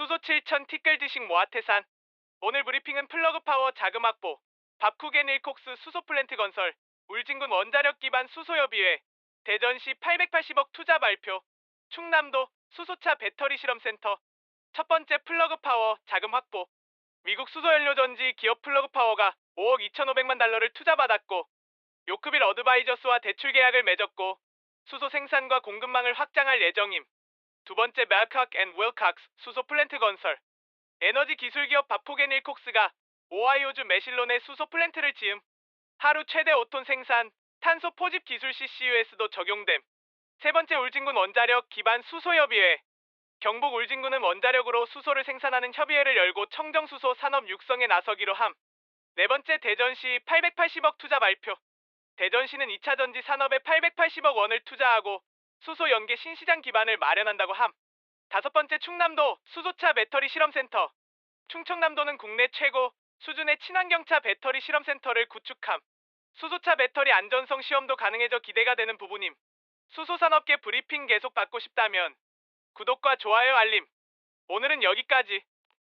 수소 7천 티끌지식 모아태산. 오늘 브리핑은 플러그 파워 자금 확보, 밥쿠겐 일콕스 수소 플랜트 건설, 울진군 원자력 기반 수소협의회, 대전시 880억 투자 발표, 충남도 수소차 배터리 실험센터, 첫 번째 플러그 파워 자금 확보, 미국 수소연료전지 기업 플러그 파워가 5억 2,500만 달러를 투자받았고, 요크빌 어드바이저스와 대출 계약을 맺었고, 수소 생산과 공급망을 확장할 예정임. 두 번째 멜칵 앤 윌칵스 수소 플랜트 건설. 에너지 기술 기업 바포겐 일콕스가 오하이오주 메실론에 수소 플랜트를 지음. 하루 최대 5톤 생산, 탄소 포집 기술 CCUS도 적용됨. 세 번째 울진군 원자력 기반 수소협의회. 경북 울진군은 원자력으로 수소를 생산하는 협의회를 열고 청정수소 산업 육성에 나서기로 함. 네 번째 대전시 880억 투자 발표. 대전시는 2차 전지 산업에 880억 원을 투자하고 수소 연계 신시장 기반을 마련한다고 함. 다섯 번째 충남도 수소차 배터리 실험센터. 충청남도는 국내 최고 수준의 친환경차 배터리 실험센터를 구축함. 수소차 배터리 안전성 시험도 가능해져 기대가 되는 부분임. 수소산업계 브리핑 계속 받고 싶다면 구독과 좋아요 알림. 오늘은 여기까지.